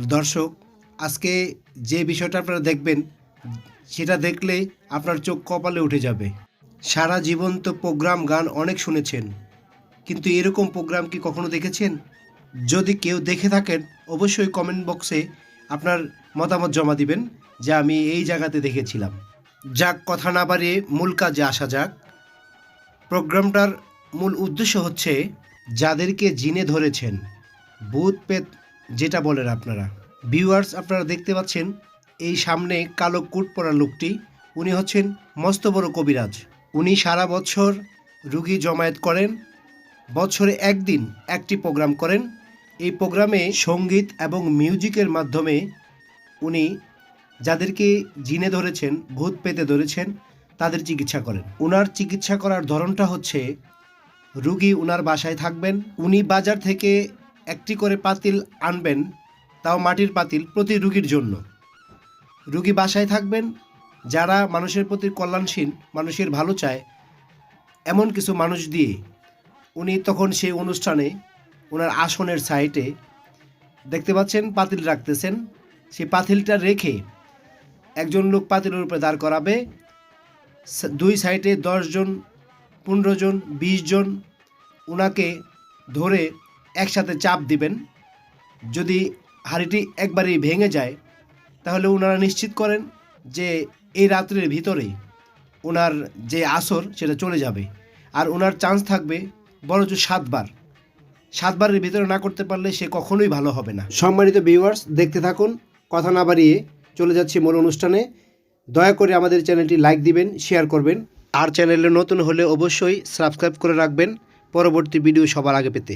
দর্শক, আজকে যে বিষয়টা আপনারা দেখবেন, সেটা দেখলে আপনার চোখ কপালে উঠে যাবে। সারা জীবন তো প্রোগ্রাম, গান অনেক শুনেছেন। কিন্তু এরকম প্রোগ্রাম কি কখনো দেখেছেন? যদি কেউ দেখে থাকেন, অবশ্যই কমেন্ট বক্সে আপনার মতামত জমা দিবেন, যে আমি এই জায়গাতে দেখেছিলাম। যাক, কথা না বাড়িয়ে মূল কাজে আসা যাক। প্রোগ্রামটার মূল উদ্দেশ্য হচ্ছে, যাদেরকে জিনে ধরেছেন ভূত পেত যেটা বলেন আপনারা। ভিউয়ার্স আপনারা দেখতে পাচ্ছেন, এই সামনে কালো কুট পরা লোকটি, উনি হচ্ছেন মস্ত বড় কবিরাজ। উনি সারা বছর রুগী জমায়েত করেন, বছরে একদিন একটি প্রোগ্রাম করেন। এই প্রোগ্রামে সংগীত এবং মিউজিকের মাধ্যমে উনি যাদেরকে জিনে ধরেছেন, ভূত পেতে ধরেছেন, তাদের চিকিৎসা করেন। উনার চিকিৎসা করার ধরনটা হচ্ছে, রুগী উনার বাসায় থাকবেন, উনি বাজার থেকে একটি করে পাতিল আনবেন, তাও মাটির পাতিল প্রতি রুগীর জন্য। রুগী বাসায় থাকবেন, যারা মানুষের প্রতি কল্যাণশীল, মানুষের ভালো চায়, এমন কিছু মানুষ দিয়ে উনি তখন সেই অনুষ্ঠানে ওনার আসনের সাইটে দেখতে পাচ্ছেন পাতিল রাখতেছেন। সেই পাতিলটা রেখে একজন লোক পাতিলের উপরে দাঁড় করাবে। দুই সাইডে দশজন পনেরো জন, বিশ জন ওনাকে ধরে একসাথে চাপ দিবেন। যদি হাড়িটি একবারেই ভেঙে যায়, তাহলে ওনারা নিশ্চিত করেন যে এই রাত্রের ভিতরেই ওনার যে আসর, সেটা চলে যাবে। আর ওনার চান্স থাকবে জোর সাতবার। সাতবারের ভিতরে না করতে পারলে সে কখনোই ভালো হবে না। সম্মানিত ভিউয়ার্স দেখতে থাকুন। কথা না বাড়িয়ে চলে যাচ্ছি মূল অনুষ্ঠানে। দয়া করে আমাদের চ্যানেলটি লাইক দিবেন, শেয়ার করবেন। আর চ্যানেলে নতুন হলে অবশ্যই সাবস্ক্রাইব করে রাখবেন। পরবর্তী ভিডিও সবার আগে পেতে।